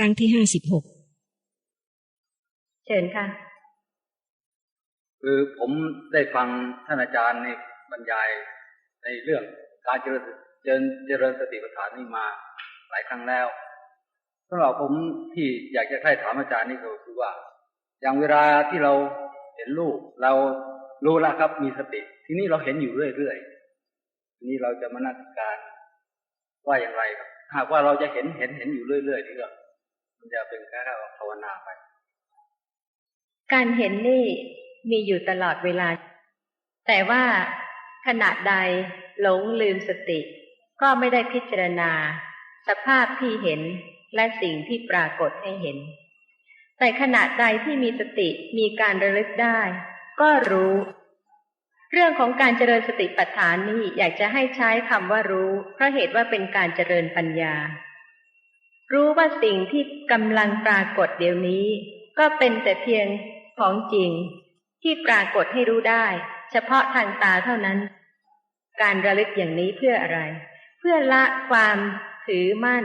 รั้งที่ห้าสิบหกเชิญค่ะ คือผมได้ฟังท่านอาจารย์ในบรรยายในเรื่องการเจริญเจริญเจริญสติปัฏฐานนี่มาหลายครั้งแล้วสำหรับผมที่อยากจะให้ถามอาจารย์นี่ก็คือว่า อย่างเวลาที่เราเห็นรูปเรารู้แล้วครับมีสติ ทีนี้เราเห็นอยู่เรื่อยๆทีนี้เราจะมานักการว่าอย่างไรครับหากว่าเราจะเห็นเห็นเห็นอยู่เรื่อยๆนี่ก็ มันจะเป็นแค่ภาวนาไป การเห็นนี่มีอยู่ตลอดเวลา แต่ว่าขณะใดหลงลืมสติ ก็ไม่ได้พิจารณา สภาพที่เห็นและสิ่งที่ปรากฏให้เห็น แต่ขณะใดที่มีสติมีการระลึกได้ ก็รู้ เรื่องของการเจริญสติปัฏฐานนี่อยากจะให้ใช้คำว่ารู้ เพราะเหตุว่าเป็นการเจริญปัญญา รู้ว่าสิ่งที่กำลังปรากฏเดี๋ยวนี้ ก็เป็นแต่เพียงของจริง ที่ปรากฏให้รู้ได้ เฉพาะทางตาเท่านั้น การระลึกอย่างนี้เพื่ออะไร เพื่อละความถือมั่น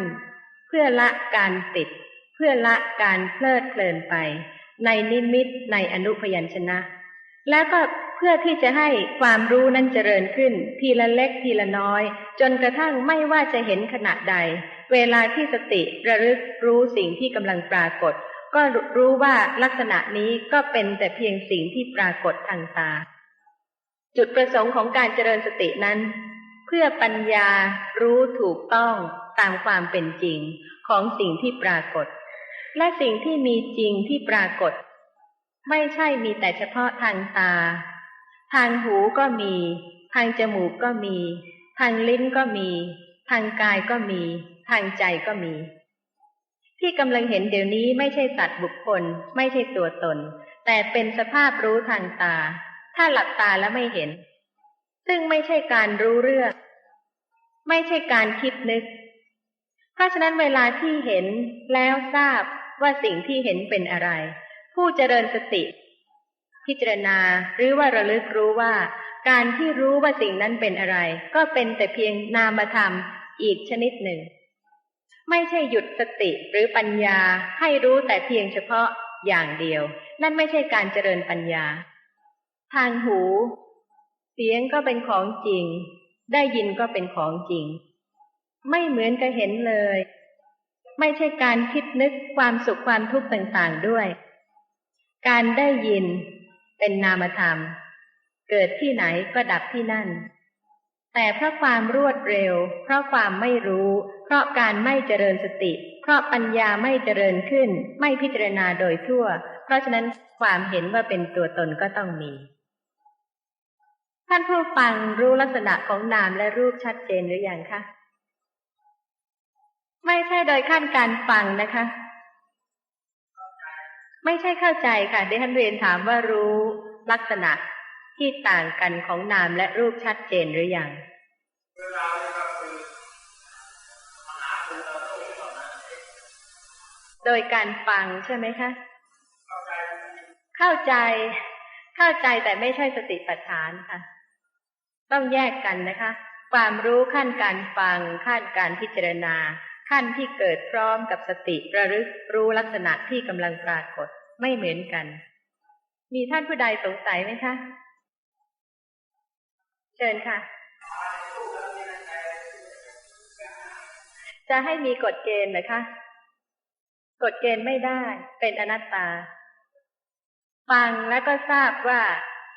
เพื่อละการติด เพื่อละการเพลิดเพลินไป ในนิมิตในอนุพยัญชนะ แล้วก็เพื่อที่จะให้ความรู้นั้นเจริญขึ้น ทีละเล็กทีละน้อย จนกระทั่งไม่ว่าจะเห็นขณะใด เวลาที่สติระลึกรู้สิ่งที่กำลังปรากฏ ก็รู้ว่าลักษณะนี้ก็เป็นแต่เพียงสิ่งที่ปรากฏทางตา จุดประสงค์ของการเจริญสตินั้น เพื่อปัญญารู้ถูกต้องตามความเป็นจริงของสิ่งที่ปรากฏ และสิ่งที่มีจริงที่ปรากฏ ไม่ใช่มีแต่เฉพาะทางตา ทางหูก็มี ทางจมูกก็มี ทางลิ้นก็มี ทางกายก็มี ทางใจก็มี ที่กำลังเห็นเดี๋ยวนี้ไม่ใช่สัตว์บุคคล ไม่ใช่ตัวตน แต่เป็นสภาพรู้ทางตา ถ้าหลับตาแล้วไม่เห็น ซึ่งไม่ใช่การรู้เรื่อง ไม่ใช่การคิดนึก เพราะฉะนั้นเวลาที่เห็นแล้วทราบว่าสิ่งที่เห็นเป็นอะไร ผู้เจริญสติ พิจารณาหรือว่าระลึกรู้ว่า การที่รู้ว่าสิ่งนั้นเป็นอะไร ก็เป็นแต่เพียงนามธรรมอีกชนิดหนึ่ง ไม่ใช่หยุดสติหรือปัญญาให้รู้แต่เพียงเฉพาะอย่างเดียว นั่นไม่ใช่การเจริญปัญญา ทางหู เสียงก็เป็นของจริง ได้ยินก็เป็นของจริง ไม่เหมือนกับเห็นเลย ไม่ใช่การคิดนึกความสุขความทุกข์ต่างๆด้วย การได้ยินเป็นนามธรรม เกิดที่ไหนก็ดับที่นั่น แต่เพราะความรวดเร็ว เพราะความไม่รู้ เพราะการไม่เจริญสติ เพราะปัญญาไม่เจริญขึ้น ไม่พิจารณาโดยทั่ว เพราะฉะนั้นความเห็นว่าเป็นตัวตนก็ต้องมี ท่านผู้ฟังรู้ลักษณะของนามและรูปชัดเจนหรืออยังคะ ไม่ใช่โดยขั้นการฟังนะคะ ไม่ใช่เข้าใจค่ะดิฉันเรียนถามว่ารู้ลักษณะ ที่ต่างกันของนามและรูปชัดเจนหรืออยังโดยการฟังใช่ไหมคะ เข้าใจ เข้าใจแต่ไม่ใช่สติปัฏฐานค่ะ ต้องแยกกันนะคะ ความรู้ขั้นการฟัง ขั้นการพิจารณา ขั้นที่เกิดพร้อมกับสติระลึกรู้ลักษณะที่กำลังปรากฏไม่เหมือนกัน มีท่านผู้ใดสงสัยไหมคะ เชิญค่ะ จะให้มีกฎเกณฑ์หรอคะกฎเกณฑ์ไม่ได้เป็นอนัตตา ฟังแล้วก็ทราบว่า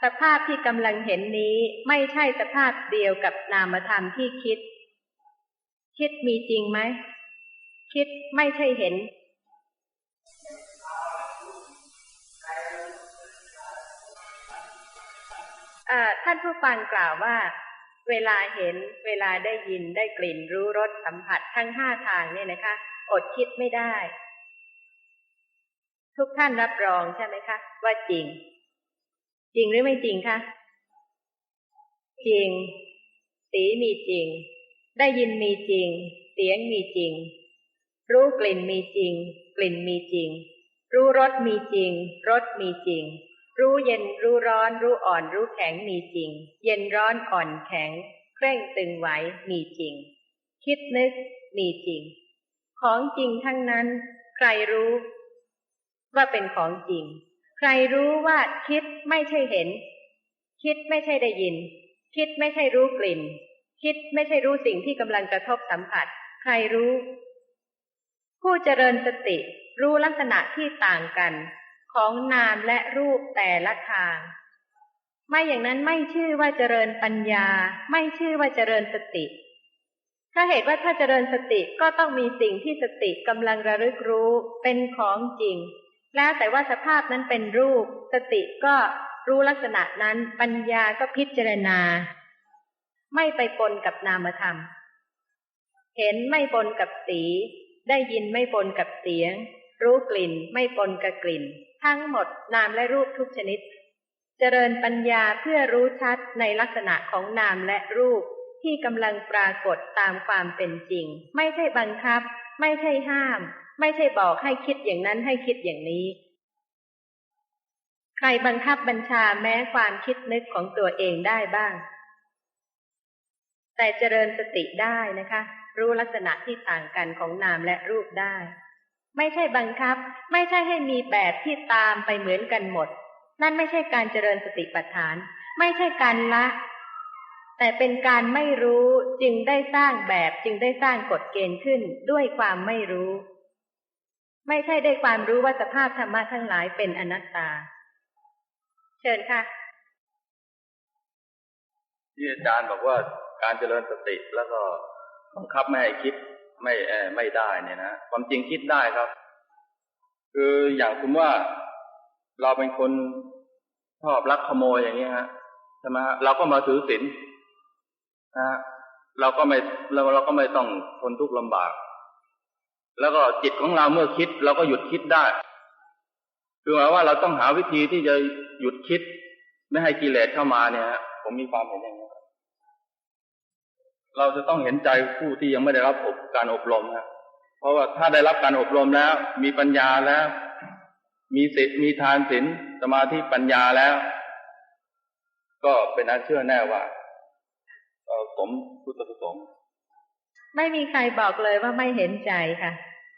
สภาพที่กำลังเห็นนี้ไม่ใช่สภาพเดียวกับนามธรรมที่คิด คิดมีจริงไหม คิดไม่ใช่เห็น ท่านผู้ฟังกล่าวว่า เวลาเห็นเวลาได้ยินได้กลิ่นรู้รสสัมผัสทั้งห้าทางเนี่ยนะคะ อดคิดไม่ได้ ทุกท่านรับรองใช่ไหมคะ ว่าจริง จริงหรือไม่จริงคะจริง สีมีจริง ได้ยินมีจริง เสียงมีจริง รู้กลิ่นมีจริง กลิ่นมีจริง รู้รสมีจริงรสมีจริง รู้เย็นรู้ร้อนรู้อ่อนรู้แข็งมีจริง เย็นร้อนอ่อนแข็ง เคร่งตึงไหวมีจริง คิดนึกมีจริง ของจริงทั้งนั้น ใครรู้ ว่าเป็นของจริง ใครรู้ว่าคิดไม่ใช่เห็น คิดไม่ใช่ได้ยิน คิดไม่ใช่รู้กลิ่น คิดไม่ใช่รู้สิ่งที่กำลังกระทบสัมผัส ใครรู้ ผู้เจริญสติรู้ลักษณะที่ต่างกัน ของนามและรูปแต่ละทาง ไม่อย่างนั้นไม่ชื่อว่าเจริญปัญญา ไม่ชื่อว่าเจริญสติ ถ้าเหตุว่าถ้าเจริญสติก็ต้องมีสิ่งที่สติกำลังระลึกรู้เป็นของจริง แล้วแต่ว่าสภาพนั้นเป็นรูป สติก็รู้ลักษณะนั้นปัญญาก็พิจารณา ไม่ไปปนกับนามธรรม เห็นไม่ปนกับสี ได้ยินไม่ปนกับเสียง รู้กลิ่นไม่ปนกับกลิ่น ทั้งหมดนามและรูปทุกชนิด เจริญปัญญาเพื่อรู้ชัดในลักษณะของนามและรูปที่กำลังปรากฏตามความเป็นจริง ไม่ใช่บังคับ ไม่ใช่ห้าม ไม่ใช่บอกให้คิดอย่างนั้นให้คิดอย่างนี้ ใครบังคับบัญชาแม้ความคิดนึกของตัวเองได้บ้าง แต่เจริญสติได้นะคะ รู้ลักษณะที่ต่างกันของนามและรูปได้ ไม่ใช่บังคับ ไม่ใช่ให้มีแบบที่ตามไปเหมือนกันหมด นั่นไม่ใช่การเจริญสติปัฏฐาน ไม่ใช่การละ แต่เป็นการไม่รู้จึงได้สร้างแบบจึงได้สร้างกฎเกณฑ์ขึ้นด้วยความไม่รู้ ไม่ใช่ได้ความรู้ว่าสภาพธรรมะทั้งหลายเป็นอนัตตา เชิญค่ะที่อาจารย์บอกว่าการเจริญสติแล้วก็บังคับไม่ให้คิด ไม่เอไม่ได้เนี่ยนะความจริงคิดได้ครับ คืออย่างคุณว่าเราเป็นคนชอบลักขโมยอย่างเงี้ยฮะใช่ไหมเราก็มาถือศีลนะเราก็ไม่เราเราก็ไม่ต้องทนทุกข์ลำบาก แล้วก็จิตของเราเมื่อคิด เราก็หยุดคิดได้คือหมายว่าเราต้องหาวิธีที่จะหยุดคิด ไม่ให้กิเลสเข้ามาเนี่ย ผมมีความเห็นอย่างนี้ เราจะต้องเห็นใจผู้ที่ยังไม่ได้รับอบการอบรมนะเพราะว่าถ้าได้รับการอบรมแล้ว มีปัญญาแล้ว มีศีลมีทานศีลสมาธิปัญญาแล้ว ก็เป็นอันเชื่อแน่ว่าสมพุทธประสงค์ไม่มีใครบอกเลยว่าไม่เห็นใจค่ะ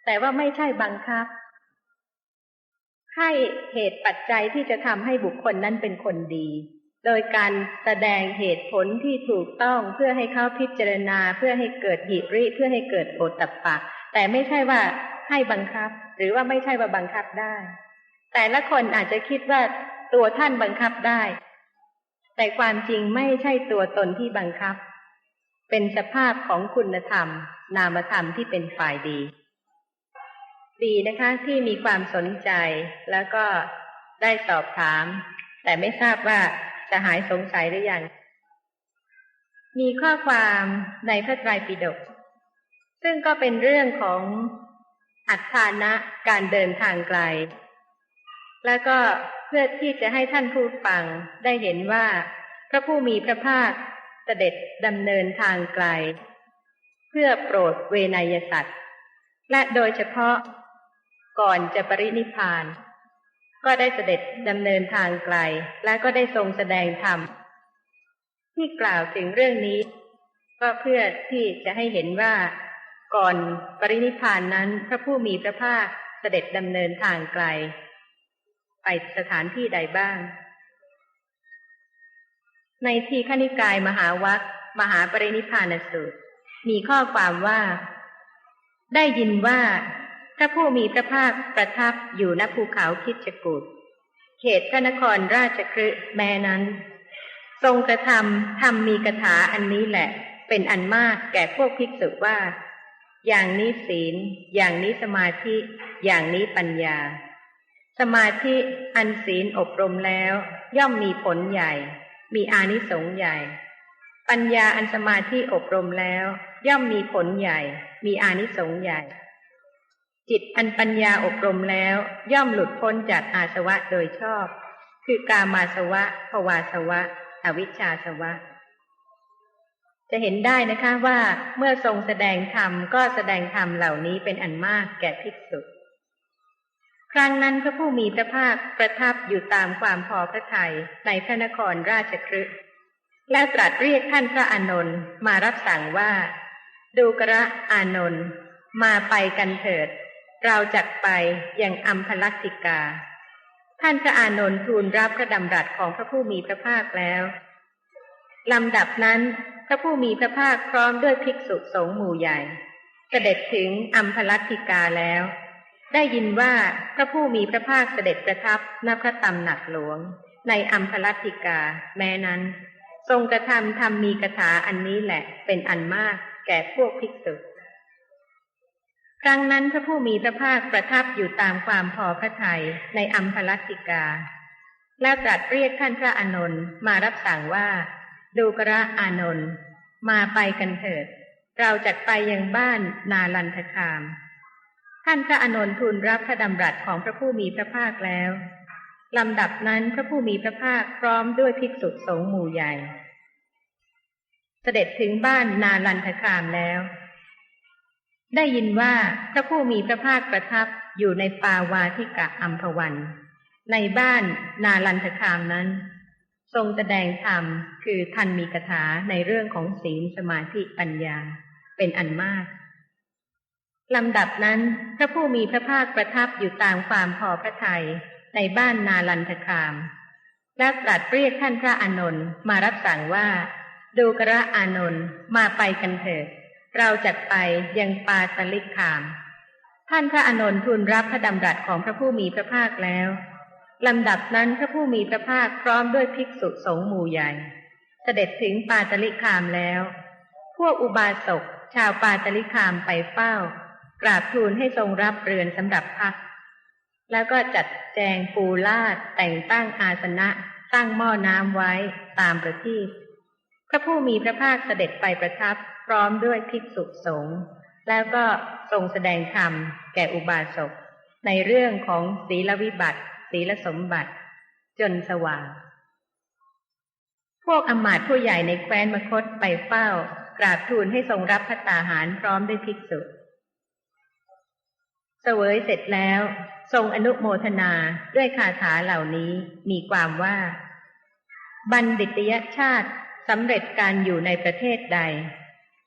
แต่ว่าไม่ใช่บังคับ ให้เหตุปัจจัยที่จะทำให้บุคคลนั้นเป็นคนดี โดยการแสดงเหตุผลที่ถูกต้องเพื่อให้เขาพิจารณาเพื่อให้เกิดหิริเพื่อให้เกิดโอตตปะ แต่ไม่ใช่ว่าให้บังคับ หรือว่าไม่ใช่ว่าบังคับได้ แต่ละคนอาจจะคิดว่าตัวท่านบังคับได้ แต่ความจริงไม่ใช่ตัวตนที่บังคับ เป็นสภาพของคุณธรรม นามธรรมที่เป็นฝ่ายดี ดีนะคะที่มีความสนใจแล้วก็ได้สอบถาม แต่ไม่ทราบว่า จะหายสงสัยหรือยังมีข้อความในพระไตรปิฎกซึ่งก็เป็นเรื่องของอัตฐานะการเดินทางไกล แล้วก็เพื่อที่จะให้ท่านผู้ฟังได้เห็นว่า พระผู้มีพระภาคเสด็จดำเนินทางไกล เพื่อโปรดเวนยสัตว์ และโดยเฉพาะก่อนจะปรินิพาน ก็ได้เสด็จดำเนินทางไกล และก็ได้ทรงแสดงธรรม ที่กล่าวถึงเรื่องนี้ ก็เพื่อที่จะให้เห็นว่า ก่อนปรินิพานนั้นพระผู้มีพระภาคเสด็จดำเนินทางไกล ไปสถานที่ใดบ้าง ในทีขณิกายมหาวัคมหาปรินิพานสูตร มีข้อความว่า ได้ยินว่า ระผู้มีพระภาคประทับอยู่ณภูเขาคิดจกูดเขตพระนครราชคฤห์แม้นั้น ทรงกระทำทำมีกถาอันนี้แหละ เป็นอันมากแก่พวกภิกษุว่า อย่างนี้ศีล อย่างนี้สมาธิ อย่างนี้ปัญญา สมาธิอันศีลอบรมแล้ว ย่อมมีผลใหญ่ มีอานิสงส์ใหญ่ ปัญญาอันสมาธิอบรมแล้ว ย่อมมีผลใหญ่ มีอานิสงส์ใหญ่ จิตอันปัญญาอบรมแล้ว ย่อมหลุดพ้นจากอาสวะโดยชอบ คือกามาสวะภวาสวะ อวิชชาสวะ จะเห็นได้นะคะว่าเมื่อทรงแสดงธรรมก็แสดงธรรมเหล่านี้เป็นอันมากแก่ภิกษุครั้งนั้นพระผู้มีพระภาคประทับอยู่ตามความพอพระทัยในพระนครราชคฤห์และตรัสเรียกท่านพระอานนท์มารับสั่งว่า ดูกระอานนท์มาไปกันเถิด เราจักไปยังอัมพลักติกา ท่านพระอานนท์ทูลรับพระดำรัสของพระผู้มีพระภาคแล้วลำดับนั้นพระผู้มีพระภาคพร้อมด้วยภิกษุสงฆ์หมู่ใหญ่ เสด็จถึงอัมพลัตติกาแล้ว ได้ยินว่าพระผู้มีพระภาคเสด็จประทับณพระตำหนักหลวง ในอัมพลัตติกา แม้นั้น ทรงกระทำทำมีกถาอันนี้แหละเป็นอันมากแก่พวกภิกษุ ครั้งนั้นพระผู้มีพระภาคประทับอยู่ตามความพอพระทัยในอัมพลัตติกา แล้วตรัสเรียกท่านพระอานนท์มารับสั่งว่า ดูกระอานนท์มาไปกันเถิด เราจะไปยังบ้านนาลันทคาม ท่านพระอานนท์ทูลรับพระดำรัสของพระผู้มีพระภาคแล้วลำดับนั้นพระผู้มีพระภาคพร้อมด้วยภิกษุสงฆ์หมู่ใหญ่ เสด็จถึงบ้านนาลันทคามแล้ว ได้ยินว่าพระผู้มีพระภาคประทับอยู่ในปาวาทิกะอัมพวัน ในบ้านนาลันทคามนั้น ทรงแสดงธรรมคือท่านมีคาถาในเรื่องของศีลสมาธิปัญญาเป็นอันมากลำดับนั้นพระผู้มีพระภาคประทับอยู่ตามความพอพระทัยในบ้านนาลันทคาม และตรัสเรียกท่านพระอานนท์มารับสั่งว่า ดูกระอานนท์มาไปกันเถิด เราจะไปยังปาตลิกคาม ท่านพระอนนท์ทูลรับพระดำรัสของพระผู้มีพระภาคแล้วลำดับนั้นพระผู้มีพระภาคพร้อมด้วยภิกษุสงฆ์หมู่ใหญ่ เสด็จถึงปาตลิคามแล้ว พวกอุบาสกชาวปาตลิคามไปเฝ้ากราบทูลให้ทรงรับเรือนสำหรับพัก แล้วก็จัดแจงปูลาดแต่งตั้งอาสนะตั้งหม้อน้ำไว้ตามประทีปพระผู้มีพระภาคเสด็จไปประทับ ร้อมด้วยภิกษุสงฆ์แล้วก็ทรงแสดงธรรมแก่อุบาสกในเรื่องของศีลวิบัติ ศีลสมบัติ จนสว่าง พวกอมาตผู้ใหญ่ในแคว้นมคตไปเฝ้ากราบทูลให้ทรงรับพระตาหารพร้อมด้วยภิกษุเสวยเสร็จแล้ว ทรงอนุโมทนาด้วยคาถาเหล่านี้มีความว่า บัณฑิตยชาติสำเร็จการอยู่ในประเทศใด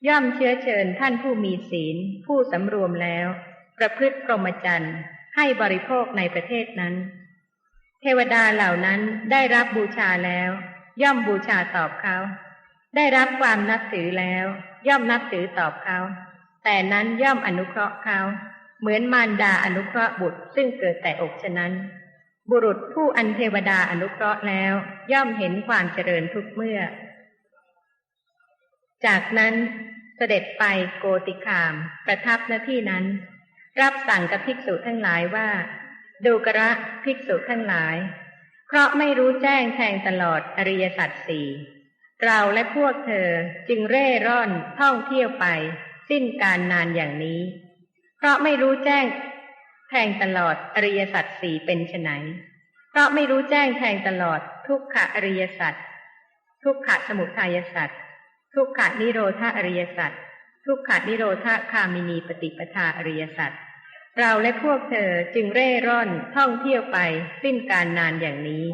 ย่อมเชื้อเชิญท่านผู้มีศีล ผู้สำรวมแล้ว ประพฤติพรหมจรรย์ให้บริโภคในประเทศนั้น เทวดาเหล่านั้นได้รับบูชาแล้ว ย่อมบูชาตอบเขา ได้รับความนับถือแล้ว ย่อมนับถือตอบเขา แต่นั้นย่อมอนุเคราะห์เขา เหมือนมารดาอนุเคราะห์บุตรซึ่งเกิดแต่อกฉะนั้น บุรุษผู้อันเทวดาอนุเคราะห์แล้ว ย่อมเห็นความเจริญทุกเมื่อ จากนั้นเสด็จไปโกติคาม ประทับณที่นั้น รับสั่งกับภิกษุทั้งหลายว่า ดูกระภิกษุทั้งหลาย เพราะไม่รู้แจ้งแทงตลอดอริยสัจสี่เราและพวกเธอจึงเร่ร่อนท่องเที่ยวไป สิ้นการนานอย่างนี้ เพราะไม่รู้แจ้งแทงตลอดอริยสัจสี่เป็นไนเพราะไม่รู้แจ้งแทงตลอดทุกขอริยสัจทุกขสมุทัยสัจ ทุกขนิโรธาอริยสัจทุกขนิโรธาคามินีปฏิปทาอริยสัจเราและพวกเธอจึงเร่ร่อนท่องเที่ยวไปสิ้นการนานอย่างนี้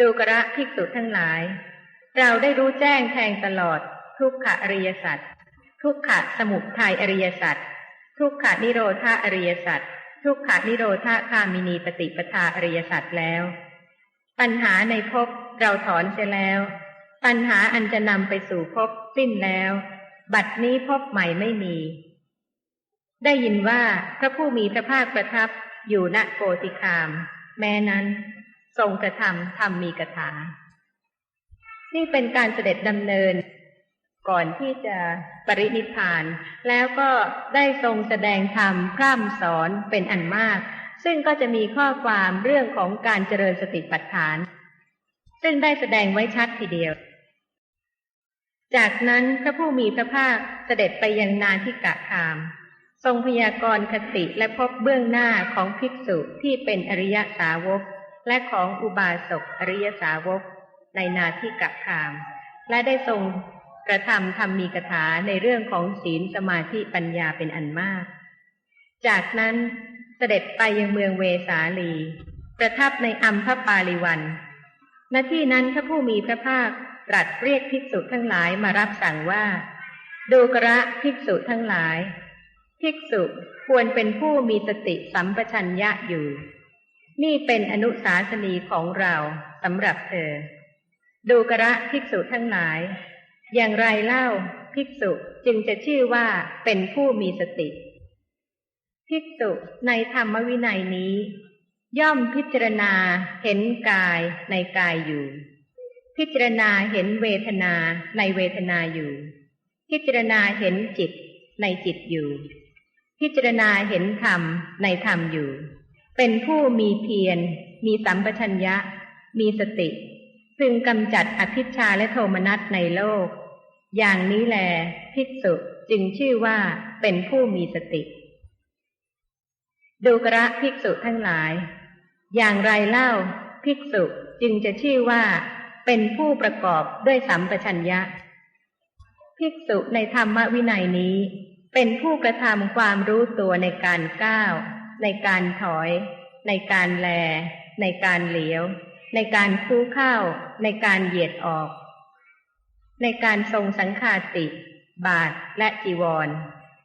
ดูกระภิกษุทั้งหลาย เราได้รู้แจ้งแทงตลอด ทุกขอริยสัจทุกขะสมุทัยอริยสัจทุกขานิโรธาอริยสัจทุกขานิโรธาคามินีปฏิปทาอริยสัจแล้ว ปัญหาในภพเราถอนเสียแล้ว ปัญหาอันจะนำไปสู่ภพสิ้นแล้ว บัดนี้ภพใหม่ไม่มี ได้ยินว่าพระผู้มีพระภาคประทับอยู่ณโกติคาม แม้นั้นทรงกระทำทำมีกถา นี่เป็นการเสด็จดำเนิน ก่อนที่จะปรินิพาน แล้วก็ได้ทรงแสดงธรรมพร่ำสอนเป็นอันมาก ซึ่งก็จะมีข้อความเรื่องของการเจริญสติปัฏฐาน ซึ่งได้แสดงไว้ชัดทีเดียว จากนั้นพระผู้มีพระภาคเสด็จไปยังนาทิกะคาม ทรงพยากรณ์คติและพบเบื้องหน้าของภิกษุที่เป็นอริยสาวก และของอุบาสกอริยสาวก ในนาทิกะคาม และได้ทรงกระทำทำมีกถาในเรื่องของศีลสมาธิปัญญาเป็นอันมาก จากนั้นเสด็จไปยังเมืองเวสาลี ประทับในอัมพปาลิวันณที่นั้นพระผู้มีพระภาค ตรัสเรียกภิกษุทั้งหลายมารับสั่งว่า ดูกระภิกษุทั้งหลาย ภิกษุควรเป็นผู้มีสติสัมปชัญญะอยู่ นี่เป็นอนุสาสนีของเราสำหรับเธอ ดูกระภิกษุทั้งหลาย อย่างไรเล่าภิกษุจึงจะชื่อว่าเป็นผู้มีสติ ภิกษุในธรรมวินัยนี้ ย่อมพิจารณาเห็นกายในกายอยู่ พิจารณาเห็นเวทนาในเวทนาอยู่ พิจารณาเห็นจิตในจิตอยู่ พิจารณาเห็นธรรมในธรรมอยู่ เป็นผู้มีเพียร มีสัมปชัญญะ มีสติ พึงกำจัดอภิชาและโทมนัสในโลก อย่างนี้แล ภิกษุจึงชื่อว่าเป็นผู้มีสติ ดูกระภิกษุทั้งหลาย อย่างไรเล่าภิกษุจึงจะชื่อว่า เป็นผู้ประกอบด้วยสัมปชัญญะ ภิกษุในธรรมวินัยนี้ เป็นผู้กระทำความรู้ตัวในการก้าว ในการถอย ในการแล ในการเหลียว ในการคู่เข้า ในการเหยียดออก ในการทรงสังขาติ บาทและจีวร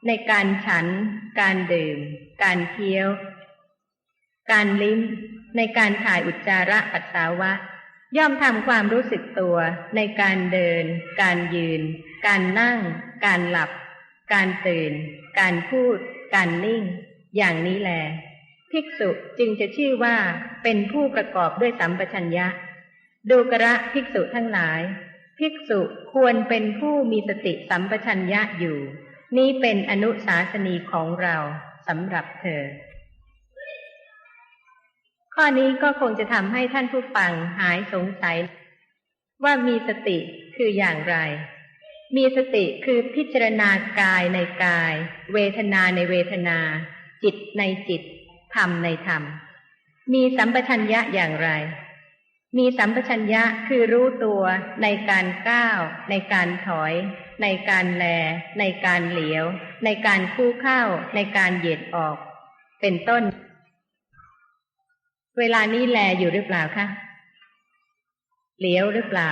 ในการฉัน การดื่ม การเคี้ยว การลิ้ม ในการถ่ายอุจจาระปัสสาวะ ย่อมทำความรู้สึกตัวในการเดิน การยืน การนั่ง การหลับ การตื่น การพูด การนิ่ง อย่างนี้แล ภิกษุจึงจะชื่อว่าเป็นผู้ประกอบด้วยสัมปชัญญะ ดูกระภิกษุทั้งหลาย ภิกษุควรเป็นผู้มีสติสัมปชัญญะอยู่ นี้เป็นอนุสาสนีของเราสำหรับเธอ ข้อนี้ก็คงจะทำให้ท่านผู้ฟังหายสงสัย ว่ามีสติคืออย่างไร มีสติคือพิจารณากายในกาย เวทนาในเวทนา จิตในจิต ธรรมในธรรม มีสัมปชัญญะอย่างไร มีสัมปชัญญะคือรู้ตัวในการก้าว ในการถอย ในการแล ในการเหลียว ในการคู่เข้า ในการเหยียดออก เป็นต้น เวลานี้แลอยู่หรือเปล่าคะเหลียวหรือเปล่า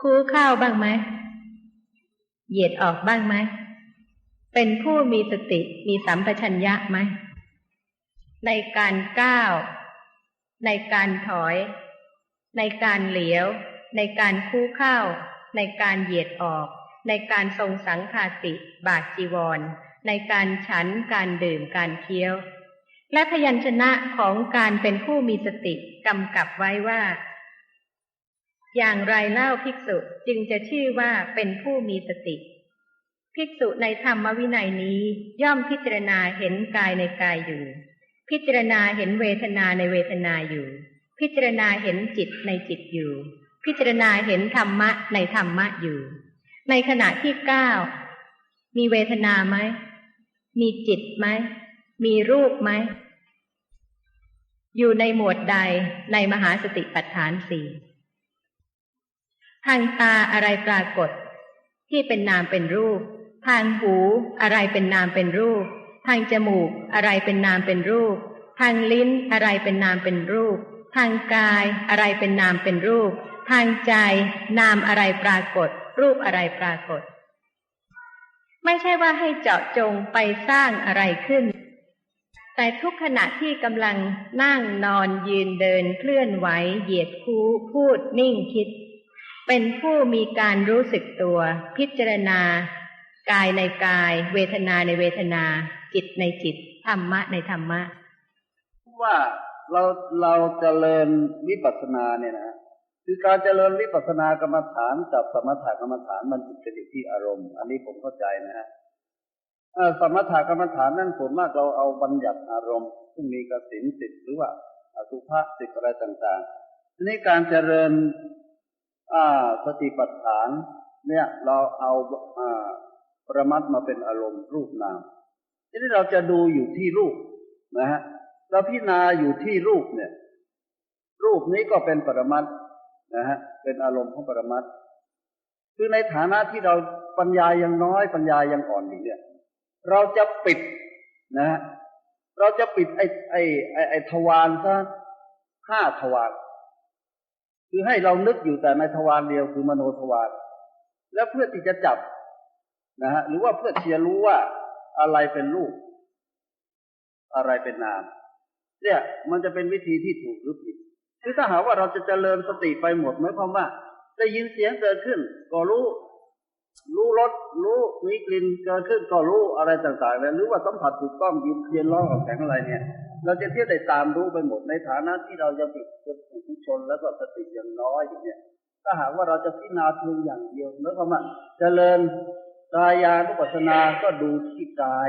คู่เข้าบ้างไหมเหยียดออกบ้างไหม เป็นผู้มีสติมีสัมปชัญญะไหม ในการก้าว ในการถอย ในการเหลียว ในการคู่เข้า ในการเหยียดออก ในการทรงสังขาติบาทจีวร ในการฉันการดื่มการเคี้ยว และพยัญชนะของการเป็นผู้มีสติกำกับไว้ว่า อย่างไรเล่าภิกษุจึงจะชื่อว่าเป็นผู้มีสติ ภิกษุในธรรมวินัยนี้ย่อมพิจารณาเห็นกายในกายอยู่ พิจารณาเห็นเวทนาในเวทนาอยู่ พิจารณาเห็นจิตในจิตอยู่ พิจารณาเห็นธรรมะในธรรมะอยู่ ในขณะที่เก้ามีเวทนาไหมมีจิตไหม มีรูปไหม อยู่ในหมวดใดในมหาสติปัฏฐานสี่ทางตาอะไรปรากฏ ที่เป็นนามเป็นรูป ทางหูอะไรเป็นนามเป็นรูป ทางจมูกอะไรเป็นนามเป็นรูป ทางลิ้นอะไรเป็นนามเป็นรูป ทางกายอะไรเป็นนามเป็นรูป ทางใจ นามอะไรปรากฏ รูปอะไรปรากฏ ไม่ใช่ว่าให้เจาะจงไปสร้างอะไรขึ้น แต่ทุกขณะที่กำลังนั่งนอนยืนเดินเคลื่อนไหวเหยียดคู้พูดนิ่งคิด เป็นผู้มีการรู้สึกตัว พิจารณา กายในกาย เวทนาในเวทนา จิตในจิต ธรรมะในธรรมะ ว่าเราเราจเจริญวิปัสสนาเนี่ยนะคือการเจริญวิปัสสนากรรมฐานกับสมถกรรมฐานมันติดกันอยู่ที่อารมณ์ อันนี้ผมเข้าใจนะฮะ สมถกรรมฐานนั่นส่วนมากเราเอาบัญญัติอารมณ์ซึ่งมีกสินสิทธิ์หรือว่าอสุภะสิทธิ์อะไรต่างๆทีนี้การเจริญสติปัฏฐาน เนี่ยเราเอาอประมัดมาเป็นอารมณ์รูปนามทีนี้เราจะดูอยู่ที่รูปนะฮะเราพิจารณาอยู่ที่รูปเนี่ย รูปนี้ก็เป็นปรมัตถ์นะฮะเป็นอารมณ์ของปรมัตถ์คือในฐานะที่เราปัญญายังน้อยปัญญายังอ่อนอยู่เนี่ย เราจะปิดนะฮะเราจะปิดไอ้ไอ้ไอ้ไอ้ทวารซะห้าทวารคือให้เรานึกอยู่แต่ในทวารเดียวคือมโนทวารแล้วเพื่อที่จะจับนะฮะหรือว่าเพื่อที่จะรู้ว่าอะไรเป็นรูป อะไรเป็นนาม เนี่ยมันจะเป็นวิธีที่ถูกหรือผิดคือถ้าหาว่าเราจะเจริญสติไปหมดหมายความว่าได้ยินเสียงเกิดขึ้น ก็รู้ รู้รสรู้มีกลิ่นเกิดขึ้นก็รู้อะไรต่างๆแล้วหรือว่าสัมผัสถูกต้องยินเย็นร้อนกับแข็งอะไรเนี่ย เราจะเที่ยวได้ตามรู้ไปหมดในฐานะที่เรายังติดเป็นผู้ชนแล้วก็สติอยังน้อยอยู่เนี่ยถ้าหากว่าเราจะพิจารณาเพียงอย่างเดียวหมายความาเจริญกายานุปัสสนาก็ดูที่กาย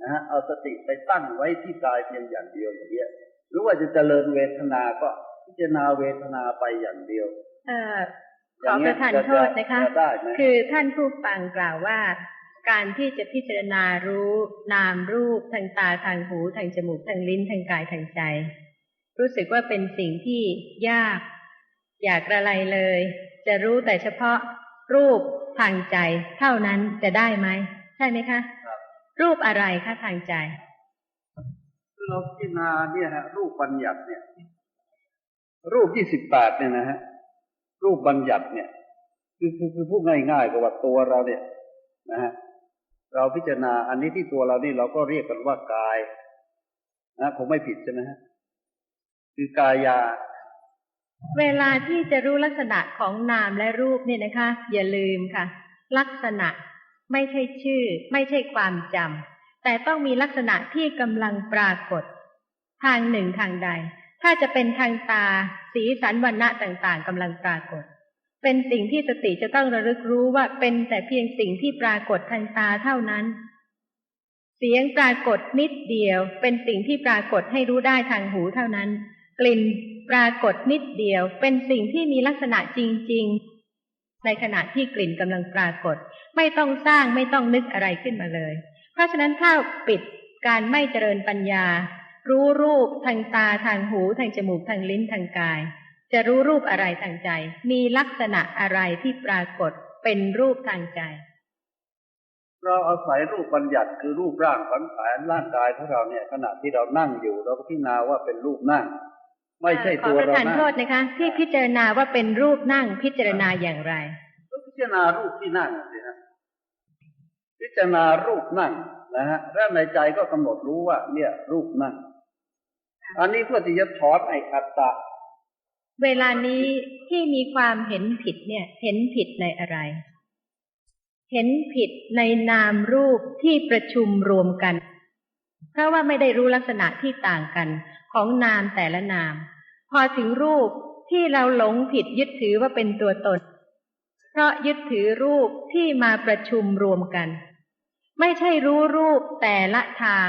นะฮะเอาสติไปตั้งไว้ที่กายเพียงอย่างเดียวอย่างเงี้ยหรือว่าจะเจริญเวทนา ก็พิจารณาเวทนาไปอย่างเดียวอ่อ ขย่าองปเงี้ยระทานโทษนะคะจได้ไหมคือท่านผู้ฟังกล่าวว่า การที่จะพิจารณารู้นามรูปทางตาทางหูทางจมูกทางลิ้นทางกายทางใจ รู้สึกว่าเป็นสิ่งที่ยาก อยากอะไรเลย จะรู้แต่เฉพาะรูปทางใจ เท่านั้นจะได้ไหมใช่ไหมคะรูปอะไรคะทางใจเราพิจารณาเนี่ยฮะรูปบัญญัติเนี่ย รูปยี่สิบแปดเนี่ยนะฮะ รูปบัญญัติเนี่ย คือคือคือพูดง่ายๆกับว่าตัวเราเนี่ยนะฮะเราพิจารณาอันนี้ที่ตัวเรานี่เราก็เรียกกันว่ากายนะผมไม่ผิดใช่ไหมฮะคือกายา เวลาที่จะรู้ลักษณะของนามและรูปเนี่ยนะคะ อย่าลืมค่ะ ลักษณะไม่ใช่ชื่อ ไม่ใช่ความจำแต่ต้องมีลักษณะที่กำลังปรากฏ ทางหนึ่งทางใด ถ้าจะเป็นทางตา สีสันวรรณะต่างๆกำลังปรากฏ เป็นสิ่งที่สติจะต้องระลึกรู้ว่าเป็นแต่เพียงสิ่งที่ปรากฏทางตาเท่านั้น เสียงปรากฏนิดเดียว เป็นสิ่งที่ปรากฏให้รู้ได้ทางหูเท่านั้น กลิ่นปรากฏนิดเดียว เป็นสิ่งที่มีลักษณะจริง ๆ ในขณะที่กลิ่นกำลังปรากฏ ไม่ต้องสร้างไม่ต้องนึกอะไรขึ้นมาเลย เพราะฉะนั้นถ้าปิดการไม่เจริญปัญญา รู้รูปทางตาทางหูทางจมูกทางลิ้นทางกาย จะรู้รูปอะไรทางใจ มีลักษณะอะไรที่ปรากฏเป็นรูปทางใจ เราอาศัยรูปบัญญัติคือรูปร่างสังขารร่างกายของเราเนี่ยขณะที่เรานั่งอยู่เราก็พิจารณาว่าเป็นรูปนั่ง ไม่ใช่ขอตัวประเราทานนั่งโทษนะคะ ที่พิจารณาว่าเป็นรูปนั่งพิจารณาอย่างไรก็พิจารณารูปที่นั่งสิฮะพิจารณารูปนั่งนะฮะแล้วในใจก็กำหนดรู้ว่า เนี่ย รูปนั่ง อันนี้เพื่อที่จะถอนไอ้อัตตะ เวลานี้ที่มีความเห็นผิดเนี่ย เห็นผิดในอะไร เห็นผิดในนามรูปที่ประชุมรวมกัน เพราะว่าไม่ได้รู้ลักษณะที่ต่างกันของนามแต่ละนาม พอถึงรูปที่เราหลงผิดยึดถือว่าเป็นตัวตน เพราะยึดถือรูปที่มาประชุมรวมกัน ไม่ใช่รู้รูปแต่ละทาง